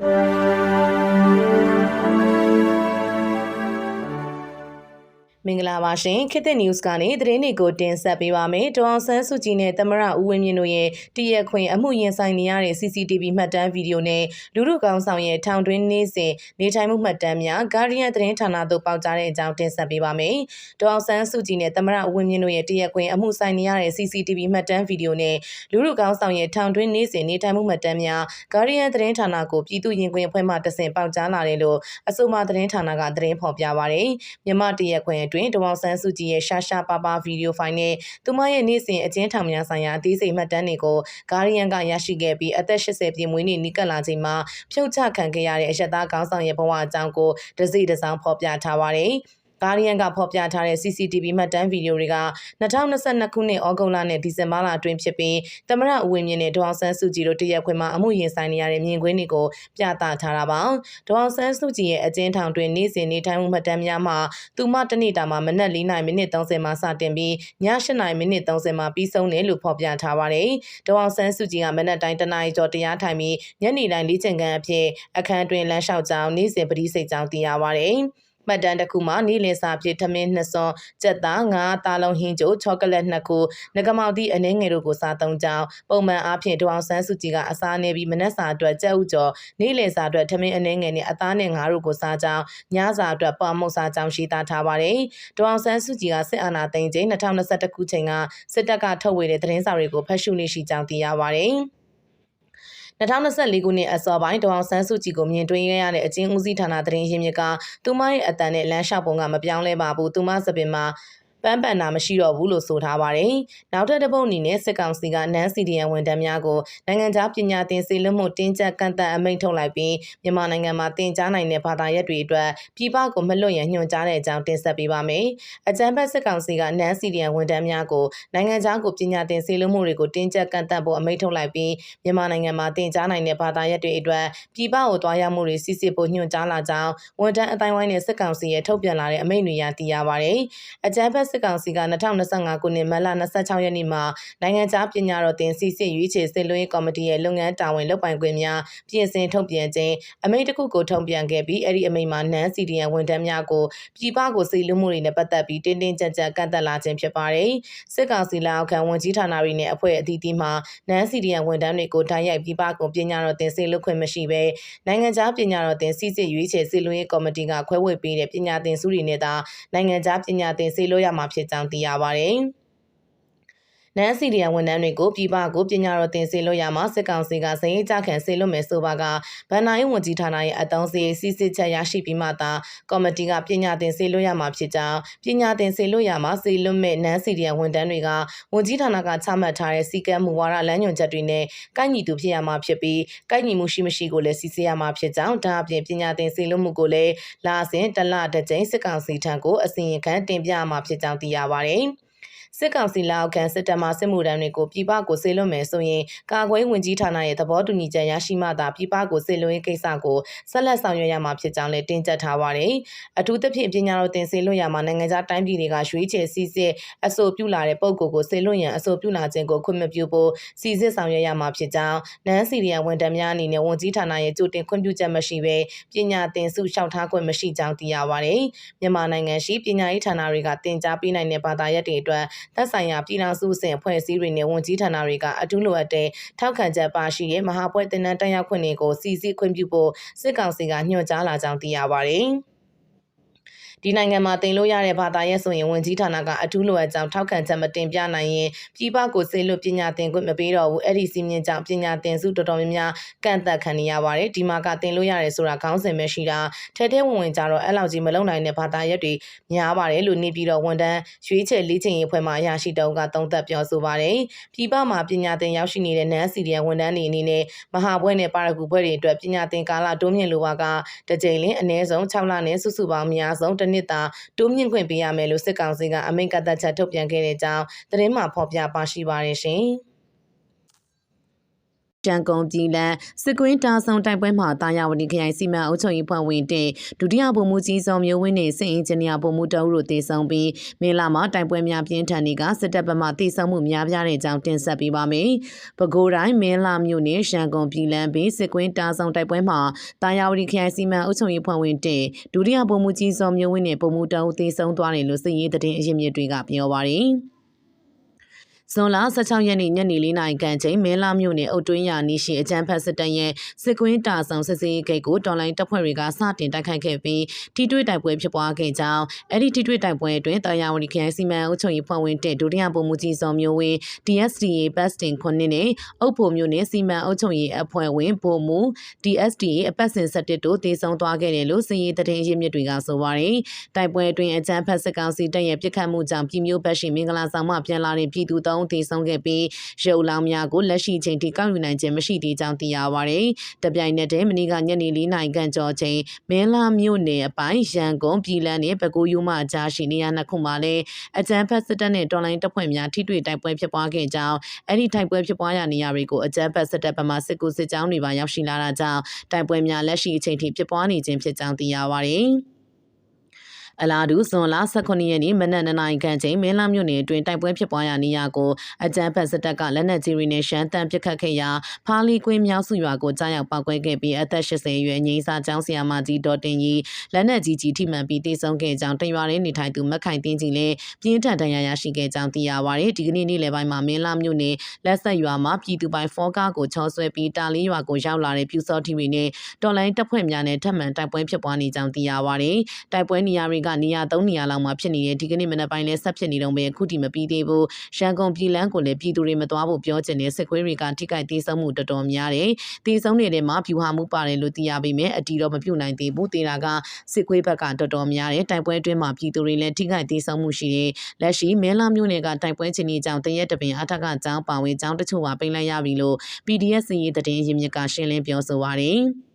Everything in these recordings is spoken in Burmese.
you မင်္ဂလာပါရှင်ခေတ်သစ် news ကနေသတင်းတွေကိုတင်ဆက်ပေးပါမယ်။ဒေါအောင်ဆန်းစုကြည်နဲ့သမရဦးဝင်းမြင့်တို့ရဲ့တရက်ခွင်အမှုရင်ဆိုင်နေရတဲ့ CCTV မှတ်တမ်းဗီဒီယိုနဲ့လူလူကောင်းဆောင်ရဲ့ထောင်တွင်းနေ့စဉ်နေထိုင်မှုမှတ်တမ်းများ Guardian သတင်းဌာနသို့ပေါက်ကြားတဲ့အကြောင်းတင်ဆက်ပေးပါမယ်။ဒေါအောင်ဆန်းစုကြည်နဲ့သမရဦးဝင်းမြင့်တို့ရဲ့တရက်ခွင်အမှုဆိုင်နေရတဲ့ CCTV မှတ်တမ်းဗီဒီယိုနဲ့လူလူကောင်းဆောင်ရဲ့ထောင်တွင်းနေ့စဉ်နေထိုင်မှုမှတ်တမ်းများ Guardian သတင်းဌာနကိုပြည်သူ့ရင်ခွင်အဖွဲ့မှတဆင့်ပေါက်ကြားလာတယ်လို့အဆိုပါသတင်းဌာနကသတင်းဖော်ပြပါရယ်။မြမတရက်ခွင်အတွင်းဒေါအောင်ဆန်းစုကြည်ရဲ့ရှာရှာပါပါဗီဒီယိုဖိုင်နဲ့သူမရဲ့နေ့စဉ်အကျဉ်းထောင်များဆိုင်ရာအသေးစိတ်မှတ်တမ်းတွေကိုဂါရီယန်ကရရှိခဲ့ပြီးအသက်80ပြည့်မွေးနေ့နီးကပ်လာချိန်မှာဖြုတ်ချခံခဲ့ရတဲ့အရက်သားခေါင်းဆောင်ရဲ့ဘဝအကြောင်းကိုတစိတစောင်းဖော်ပြထားပါတယ်။ ဂါရီယန်ကဖော်ပြထားတဲ့ CCTV မှတ်တမ်းဗီဒီယိုတွေက2022ခုနှစ်ဩဂုတ်လနဲ့ဒီဇင်ဘာလအတွင်းဖြစ်ပြီးသမရဦးဝင်းမြင့်နဲ့ဒေါအောင်ဆန်းစုကြည်တို့တရက်ခွင်မှာအမှုရင်ဆိုင်နေရတဲ့မြင်ကွင်းတွေကိုပြသထားတာပါဒေါအောင်ဆန်းစုကြည်ရဲ့အကျဉ်းထောင်တွင်နေ့စဉ်နေထိုင်မှုမှတ်တမ်းများမှာသူမတနေ့တာမှာမနက်၄နာရီမိနစ်30မှာစတင်ပြီးည8နာရီမိနစ်30မှာပြီးဆုံးတယ်လို့ဖော်ပြထားပါတယ်ဒေါအောင်ဆန်းစုကြည်ကမနက်တိုင်းတနာရီကျော်တရားထိုင်ပြီးညနေတိုင်းလေးချင်ကန်အဖြစ်အခန်းတွင်လမ်းလျှောက်ကြောင်းနေ့စဉ်ပရိစိတ်ကြောင်းသိရပါတယ် မှတ်တမ်းတစ်ခုမှာနီလင်စာဖြစ်ထမင်းနှစ်စွန်ကြက်သားငါးသားလုံးဟင်းကျိုချောကလက်နှစ်ခုငကမောက်သည့်အနှင်းငယ်တို့ကိုစားသုံးကြောင်းပုံမှန်အားဖြင့်ဒေါအောင်ဆန်းစုကြည်ကအစားနေပြီးမနက်စာအတွက်ကြက်ဥကျော်နီလင်စာအတွက်ထမင်းအနှင်းငယ်နဲ့အသားနဲ့ငါးတို့ကိုစားကြောင်းညစာအတွက်ပမုတ်စားကြောင်းရှိသားထားပါတယ်ဒေါအောင်ဆန်းစုကြည်ကစစ်အာဏာသိမ်းချိန်2021ခုချိန်ကစစ်တပ်ကထုတ်ဝေတဲ့သတင်းစာတွေကိုဖတ်ရှုနေရှိကြောင်းသိရပါတယ် 2024ခုနှစ်အစောပိုင်းဒေါအောင်ဆန်းစုကြည်ကိုမြင်တွေ့ရတဲ့အကျဉ်းဦးစီးဌာနသတင်းရင်းမြစ်ကသူမရဲ့အတန်နဲ့လမ်းလျှောက်ပုံကမပြောင်းလဲပါဘူးသူမစပင်မှာ ပန်းပန်တာမရှိတော့ဘူးလို့ဆိုထားပါတယ်။နောက်ထပ်တစ်ပုတ်အနေနဲ့စစ်ကောင်စီကနန်းစီဒီယန်ဝန်ထမ်းများကိုနိုင်ငံခြားပညာသင်စေလွှတ်မှုတင်းကျပ်ကန့်သတ်အမိန့်ထုတ်လိုက်ပြီးမြန်မာနိုင်ငံမှာသင်ကြားနိုင်တဲ့ဘာသာရပ်တွေအတွက်ပြည်ပကိုမလွတ်ရန်ညွှန်ကြားတဲ့အကြောင်းတင်ဆက်ပေးပါမယ်။အကြမ်းဖက်စစ်ကောင်စီကနန်းစီဒီယန်ဝန်ထမ်းများကိုနိုင်ငံခြားကိုပညာသင်စေလွှတ်မှုတွေကိုတင်းကျပ်ကန့်သတ်ဖို့အမိန့်ထုတ်လိုက်ပြီးမြန်မာနိုင်ငံမှာသင်ကြားနိုင်တဲ့ဘာသာရပ်တွေအတွက်ပြည်ပကိုသွားရောက်မှုတွေစစ်စစ်ဖို့ညွှန်ကြားလာကြောင်းဝန်ထမ်းအတိုင်းဝိုင်းနဲ့စစ်ကောင်စီရဲ့ထုတ်ပြန်လာတဲ့အမိန့်တွေရသိရပါတယ်။အကြမ်းဖက်စစ်ကောင်စီက2025ခုနှစ်မတ်လ26ရက်နေ့မှာနိုင်ငံခြားပညာတော်တင်စီစစ်ရွေးချယ်စစ်လွှဲကော်မတီရဲ့လုပ်ငန်းတာဝန်လုပ်ပိုင်ခွင့်များပြင်ဆင်ထုတ်ပြန်ခြင်းအမိန့်တစ်ခုကိုထုတ်ပြန်ခဲ့ပြီးအဲ့ဒီအမိန့်မှာနန်းစီဒီယန်ဝန်ထမ်းများကိုပြည်ပကိုစီလူမှုတွေနဲ့ပတ်သက်ပြီးတင်းတင်းကြပ်ကြပ်ကန့်သက်လာခြင်းဖြစ်ပါတယ်စစ်ကောင်စီလက်အောက်ခံဝန်ကြီးဌာနတွေနဲ့အဖွဲ့အသီးသီးမှနန်းစီဒီယန်ဝန်ထမ်းတွေကိုတိုက်ရိုက်ပြည်ပကိုပညာတော်တင်စီလုပ်ခွင့်မရှိဘဲနိုင်ငံခြားပညာတော်တင်စီစစ်ရွေးချယ်စစ်လွှဲကော်မတီကခွဲဝေပေးတဲ့ပညာသင်စုတွေနဲ့သာနိုင်ငံခြားပညာသင်စေလို့ရမှာဖြစ်ကြောင်းသိရပါတယ်။ နန်းစီရီယဝန်ထမ်းတွေကိုပြည်ပကိုပညာတော်သင်စေလို့ရမှာစစ်ကောင်စီကစရင်ကြခံစေလို့မယ်ဆိုပါကဗန်နာရေးဝန်ကြီးဌာနရဲ့အတောင်းစီစီစစ်ချက်ရရှိပြီးမှသာကော်မတီကပညာသင်စေလို့ရမှာဖြစ်ကြောင်းပညာသင်စေလို့ရမှာစေလွတ်မဲ့နန်းစီရီယဝန်ထမ်းတွေကဝန်ကြီးဌာနကချမှတ်ထားတဲ့စီကံမူဝါဒလမ်းညွှန်ချက်တွေနဲ့ကိုက်ညီသူဖြစ်ရမှာဖြစ်ပြီးကိုက်ညီမှုရှိမရှိကိုလည်းစီစစ်ရမှာဖြစ်ကြောင်းဒါအပြင်ပညာသင်စေလို့မှုကိုလည်းလာစဉ်တလတစ်ကြိမ်စစ်ကောင်စီထံကိုအစီရင်ခံတင်ပြမှာဖြစ်ကြောင်းသိရပါတယ်။ စစ်ကောင်စီလက်အောက်ခံစစ်တပ်မှစစ်မှုထမ်းတွေကိုပြည်ပကိုဆေးလွှတ်မယ်ဆိုရင်ကာကွယ်ဝင်ကြီးဌာနရဲ့သဘောတူညီချက်ရရှိမှသာပြည်ပကိုဆေးလွှတ်ရေးကိစ္စကိုဆက်လက်ဆောင်ရွက်ရမှာဖြစ်ကြောင်းလည်းတင်ပြထားပါတယ်။အထူးသဖြင့်ပညာတော်တင်ဆေးလွှတ်ရမှာနိုင်ငံခြားတိုင်းပြည်တွေကရွေးချယ်စီစစ်အဆိုပြုလာတဲ့ပုံကိုကိုဆေးလွှတ်ရန်အဆိုပြုလာခြင်းကိုခွင့်မပြုဖို့စီစစ်ဆောင်ရွက်ရမှာဖြစ်ကြောင်းနန်းစီရီယဝန်ထမ်းများအနေနဲ့ဝန်ကြီးဌာနရဲ့ကြိုတင်ခွင့်ပြုချက်မရှိဘဲပညာသင်စုလျှောက်ထားခွင့်မရှိကြောင်းသိရပါတယ်။မြန်မာနိုင်ငံရှိပညာရေးဌာနတွေကတင် जा ပေးနိုင်တဲ့ဘာသာရပ်တွေအတွက်သက်ဆိုင်ရာပြည်ထောင်စုအဆင့်အဖွဲ့အစည်းတွေနဲ့ဝန်ကြီးဌာနတွေကအထူးလိုအပ်တဲ့ထောက်ခံချက်ပါရှိတဲ့မဟာပွဲတင်နန်းတက်ရောက်ခွင့်တွေကိုစီစစ်ခွင့်ပြုဖို့စစ်ကောင်စီကညွှန်ကြားလာကြောင်းသိရပါတယ်။ ဒီနိုင်ငံမှာတင်လို့ရတဲ့ဘာသာရေးဆိုရင်ဝင်ကြီးဌာနကအထူးလိုအပ်ကြောင်းထောက်ခံချက်မတင်ပြနိုင်ရင်ပြည်ပကိုဆေးလွတ်ပညာသင်ခွင့်မပေးတော့ဘူးအဲ့ဒီစီမင်းကြောင့်ပညာသင်စုတော်တော်များများကန့်သက်ခံနေရပါတယ်ဒီမှာကတင်လို့ရတယ်ဆိုတာခေါင်းစဉ်ပဲရှိတာထဲထဲဝင်ဝင်ကြတော့အဲ့လောက်ကြီးမလုံနိုင်တဲ့ဘာသာရက်တွေများပါတယ်လို့နေပြီးတော့ဝန်တန်းရွေးချယ်လေ့ကျင့်ရေးအဖွဲ့မှအရာရှိတုံးကသုံးသပ်ပြောဆိုပါတယ်ပြည်ပမှာပညာသင်ရောက်ရှိနေတဲ့နန်းစီရီယန်ဝန်တန်းတွေအနေနဲ့မဟာဘွဲ့နဲ့ပါရဂူဘွဲ့တွေအတွက်ပညာသင်ကာလတိုးမြင့်လိုပါကတစ်ကြိမ်လင်းအနည်းဆုံး6လနဲ့စုစုပေါင်းအများဆုံးတစ်နှစ်သာတိုးမြင့်ခွင့်ပေးရမယ်လို့စစ်ကောင်စီကအမိန့်ကတ်သက်ချက်ထုတ်ပြန်ခဲ့တဲ့အကြောင်းသတင်းမှဖော်ပြပါရှိပါတယ်ရှင်။ တန်ကုန်ပြည်လန်စစ်ကွင်းတာဆောင်တိုက်ပွဲမှာတာယာဝတီခရိုင်စီမံအုပ်ချုပ်ရေးဖွဲ့ဝင်တဲ့ဒုတိယဗိုလ်မှူးကြီးစောမျိုးဝင်းနဲ့စစ်အင်ဂျင်နီယာဗိုလ်မှူးတအုပ်တို့တည်ဆုံပြီးမေလာမှာတိုက်ပွဲများပြင်းထန်နေကစစ်တပ်ဘက်မှတည်ဆုံမှုများပြားတဲ့အကြောင်းတင်ဆက်ပေးပါမယ်။ပဲခူးတိုင်းမင်းလာမြို့နယ်ရန်ကုန်ပြည်လန်ဘေးစစ်ကွင်းတာဆောင်တိုက်ပွဲမှာတာယာဝတီခရိုင်စီမံအုပ်ချုပ်ရေးဖွဲ့ဝင်တဲ့ဒုတိယဗိုလ်မှူးကြီးစောမျိုးဝင်းနဲ့ဗိုလ်မှူးတအုပ်တည်ဆုံသွားတယ်လို့စစ်ရေးသတင်းအရင်းမြစ်တွေကပြောပါရယ်။ ဇွန်လ16ရက်နေ့ညနေ4နာရီခန့်ချိန်မင်းလာမြို့နယ်အုပ်တွင်းရနီရှင်အကြံဖက်စစ်တပ်ရဲ့စစ်ကွင်းတာဆောင်စစ်စေးဂိတ်ကိုတော်လိုင်းတပ်ဖွဲ့တွေကစတင်တိုက်ခိုက်ခဲ့ပြီးထိတွေ့တိုက်ပွဲဖြစ်ပွားခဲ့ကြောင်းအဲ့ဒီထိတွေ့တိုက်ပွဲအတွင်းတာယာဝတီခရိုင်စီမံအုပ်ချုပ်ရေးဖွဲ့ဝင်တဲ့ဒုတိယဗိုလ်မှူးကြီးစောမျိုးဝင်း DSDA ဘတ်စတင်9နဲ့အုပ်ဖို့မြို့နယ်စီမံအုပ်ချုပ်ရေးအဖွဲ့ဝင်ဗိုလ်မှူး DSDA အပတ်စဉ်17တို့တေဆုံးသွားခဲ့တယ်လို့စီရင်သတင်းရင်းမြစ်တွေကဆိုပါတယ်တိုက်ပွဲအတွင်းအကြံဖက်စစ်ကောင်စီတပ်ရဲ့ပြစ်ခတ်မှုကြောင့်ပြည်မျိုးဘက်ရှိမင်္ဂလာဆောင်မှပြန်လာတဲ့ပြည်သူ၃ဦးသေဆုံးခဲ့ပြီးရုပ်လောင်းများကိုလက်ရှိချိန်ထိကောက်ယူနိုင်ခြင်းမရှိသေးကြောင်းသိရပါရယ်။တပြိုင်နက်တည်းမနေ့ကညနေ၄နာရီခန့်ကျော်ချိန်မင်းလာမြို့နယ်အပိုင်းရန်ကုန်ပြည်လန်းနယ်ပဲခူးယူမကြားရှိနေရာနှစ်ခုမှာလည်းအကြမ်းဖက်စစ်တပ်နဲ့တော်လိုင်းတပ်ဖွဲ့များထိတွေ့တိုက်ပွဲဖြစ်ပွားခဲ့ကြောင်းအဲ့ဒီတိုက်ပွဲဖြစ်ပွားရာနေရာတွေကိုအကြမ်းဖက်စစ်တပ်ဗမာစစ်ကူစစ်ကြောင်းတွေပါရောက်ရှိလာတာကြောင့်တိုက်ပွဲများလက်ရှိအချိန်ထိဖြစ်ပွားနေခြင်းဖြစ်ကြောင်းသိရပါရယ်။ အလားတူဇွန်လ18ရက်နေ့မနက်9နာရီခန့်ချိန်မင်းလာမြို့နယ်အတွင်းတိုက်ပွဲဖြစ်ပွားရာနေရာကိုအကြမ်းဖက်စစ်တပ်ကလက်နက်ကြီးတွေနဲ့ရှမ်းတမ်းပစ်ခတ်ခဲ့ရာဖားလီကွင်းမြောက်စုရွာကိုကြားရောက်ပောက်ကွဲခဲ့ပြီးအသက်80အရွယ်ငိမ့်စာကျောင်းဆရာမကြီးဒေါ်တင်ကြီးလက်နက်ကြီးကြီးထိမှန်ပြီးတေဆုံးခဲ့ကြောင်းတရွာရင်းနေထိုင်သူမက်ခိုင်တင်းကြီးလည်းပြင်းထန်ဒဏ်ရာရရှိခဲ့ကြောင်းသိရပါတယ်ဒီကနေ့နေ့လယ်ပိုင်းမှာမင်းလာမြို့နယ်လက်ဆက်ရွာမှာပြည်သူပိုင်ဖောကားကိုချောဆွဲပြီးတာလီရွာကိုရောက်လာတဲ့ပြူစောထီတွေနဲ့တော်လိုင်းတပ်ဖွဲ့များနဲ့ထပ်မံတိုက်ပွဲဖြစ်ပွားနေကြောင်းသိရပါတယ်တိုက်ပွဲနေရာတွေကနေရာ3နေရာလောက်မှာဖြစ်နေတဲ့ဒီကနေ့မနက်ပိုင်းလဲဆက်ဖြစ်နေတော့ပဲအခုထိမပြီးသေးဘူးရန်ကုန်ပြည်လန်းကိုလည်းပြည်သူတွေမသွားဖို့ပြောချင်တဲ့စစ်ခွေးတွေကထိခိုက်သေးဆုံးမှုတော်တော်များတယ်သေးဆုံးနေတဲ့မှာဖြူဟာမှုပါတယ်လို့သိရပေမဲ့အတီတော့မပြုတ်နိုင်သေးဘူးတေတာကစစ်ခွေးဘက်ကတော်တော်များတယ်တိုက်ပွဲအတွင်းမှာပြည်သူတွေလည်းထိခိုက်သေးဆုံးမှုရှိတယ်လက်ရှိမဲလာမျိုးနယ်ကတိုက်ပွဲချင်းကြီးကြောင့်တရက်တပင်အထက်ကကြောင်းပါဝင်ကြောင်းတချို့ပါပိတ်လိုက်ရပြီလို့ PDF စီရေးသတင်းရင်းမြစ်ကရှင်းလင်းပြောဆိုပါရယ်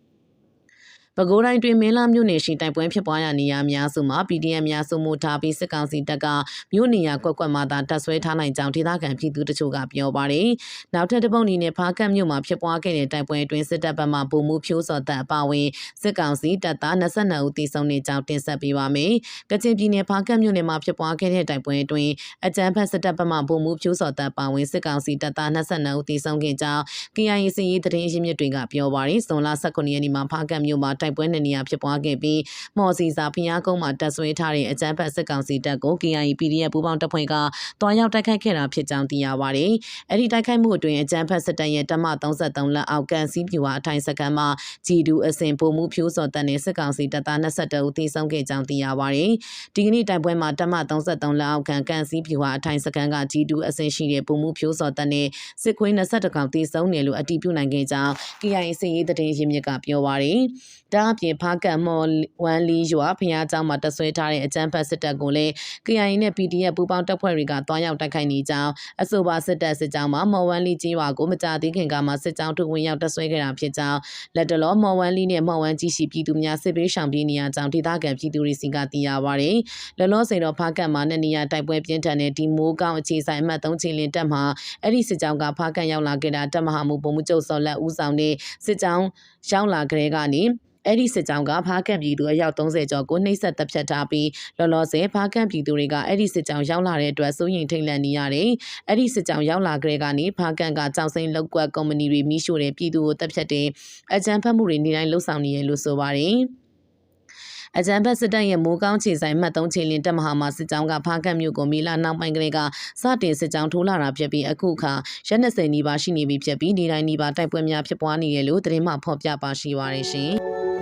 ပဲခူးတိုင်းတွင်မင်းလာမြို့နယ်ရှိတိုက်ပွဲဖြစ်ပွားရာနေရာများစုမှာ PDM များစုမှုထားပြီးစစ်ကောင်စီတပ်ကမြို့နေရာကွက်ကွက်မှာသာတပ်ဆွဲထားနိုင်ကြောင်းဒေသခံပြည်သူတချို့ကပြောပါတယ်။နောက်ထပ်တစ်ပုတ်အနေနဲ့ဖားကတ်မြို့မှာဖြစ်ပွားခဲ့တဲ့တိုက်ပွဲအတွင်းစစ်တပ်ဘက်မှပုံမှုဖြိုးစော်တပ်အပါအဝင်စစ်ကောင်စီတပ်သား22ဦးသေဆုံးနေကြောင်းတင်ဆက်ပေးပါမယ်။ကချင်ပြည်နယ်ဖားကတ်မြို့နယ်မှာဖြစ်ပွားခဲ့တဲ့တိုက်ပွဲအတွင်းအကြမ်းဖက်စစ်တပ်ဘက်မှပုံမှုဖြိုးစော်တပ်အပါအဝင်စစ်ကောင်စီတပ်သား22ဦးသေဆုံးခဲ့ကြောင်း KIA စီရေးသတင်းအရင်းမြစ်တွေကပြောပါတယ်။ဇွန်လ19ရက်နေ့မှာဖားကတ်မြို့မှာတိုက်ပွဲနှစ်နေရာဖြစ်ပွားခဲ့ပြီးမော်စီစာဖျားကုန်းမှာတပ်ဆွဲထားတဲ့အကြမ်းဖက်စစ်ကောင်စီတပ်ကို KIA PDF ပူးပေါင်းတပ်ဖွဲ့ကတွားရောက်တိုက်ခိုက်ခဲ့တာဖြစ်ကြောင်းသိရပါတယ်။အဲ့ဒီတိုက်ခိုက်မှုအတွင်းအကြမ်းဖက်စစ်တပ်ရဲ့တပ်မ33လက်အောက်ကန်စီးပြူဟာအထိုင်စကန်မှာဂျီဒူအစင်ပုံမှုဖြိုးစော်တပ်နဲ့စစ်ကောင်စီတပ်သား22ဦးသေဆုံးခဲ့ကြောင်းသိရပါတယ်။ဒီကနေ့တိုက်ပွဲမှာတပ်မ33လက်အောက်ကန်ကန်စီးပြူဟာအထိုင်စကန်ကဂျီဒူအစင်ရှိတဲ့ပုံမှုဖြိုးစော်တပ်နဲ့စစ်ခွေး22ကောင်သေဆုံးတယ်လို့အတည်ပြုနိုင်ခဲ့ကြောင်း KIA စစ်ရေးသတင်းရင်းမြစ်ကပြောပါတယ်။ဒါအပြင်ဖားကတ်မော်ဝမ်လီရွာဖျားเจ้าမှာတဆွဲထားတဲ့အကြမ်းဖက်စစ်တပ်ကိုလည်း KIA နဲ့ PDF ပူးပေါင်းတပ်ဖွဲ့တွေကတွားရောက်တိုက်ခိုက်နေကြောင်းအဆိုပါစစ်တပ်စစ်ကြောင်းမှာမော်ဝမ်လီကြီးရွာကိုမကြသေးခင်ကမှစစ်ကြောင်းထုတ်ဝင်ရောက်တဆွဲခဲ့တာဖြစ်ကြောင်းလက်တလောမော်ဝမ်လီနဲ့မော်ဝမ်ကြီးရှိပြည်သူများစစ်ပေးရှောင်ပြေးနေရကြောင်းဒေသခံပြည်သူတွေစီကသိရပါဗျ။လောလောဆယ်တော့ဖားကတ်မှာနှစ်နေရတိုက်ပွဲပြင်းထန်တဲ့ဒီမိုးကောင်းအခြေဆိုင်အမှတ်3ချင်းလင်းတက်မှာအဲ့ဒီစစ်ကြောင်းကဖားကတ်ရောက်လာခဲ့တာတပ်မဟာမှုပုံမှုချုပ်စော်လက်ဦးဆောင်တဲ့စစ်ကြောင်း ရောက်လာကြတဲ့ကနေအဲ့ဒီစစ်ကြောင်းကဖားကန့်ပြည်သူအယောက်30ကျော်ကိုနှိပ်စက်တပ်ဖြတ်ထားပြီးလောလောဆယ်ဖားကန့်ပြည်သူတွေကအဲ့ဒီစစ်ကြောင်းရောက်လာတဲ့အတွက်စိုးရိမ်ထိတ်လန့်နေရတယ်။အဲ့ဒီစစ်ကြောင်းရောက်လာကြတဲ့ကနေဖားကန့်ကကြောက်စိမ့်လောက်ကွက်ကုမ္ပဏီတွေမိရှို့တဲ့ပြည်သူကိုတပ်ဖြတ်တဲ့အကြမ်းဖက်မှုတွေနေတိုင်းလှုပ်ဆောင်နေရလို့ဆိုပါတယ်။ အကြံဖက်စစ်တပ်ရဲ့မိုးကောင်းခြေဆိုင်မှတ်သုံးချီလင်းတပ်မဟာမှာစစ်ကြောင်းကဖားကတ်မြို့ကိုမီလာနောက်ပိုင်းကလေးကစတင်စစ်ကြောင်းထိုးလာတာဖြစ်ပြီးအခုခါရက်20နီးပါးရှိနေပြီဖြစ်ပြီးနေတိုင်းနီးပါးတိုက်ပွဲများဖြစ်ပွားနေရလို့သတင်းမှဖော်ပြပါရှိပါရရှင်။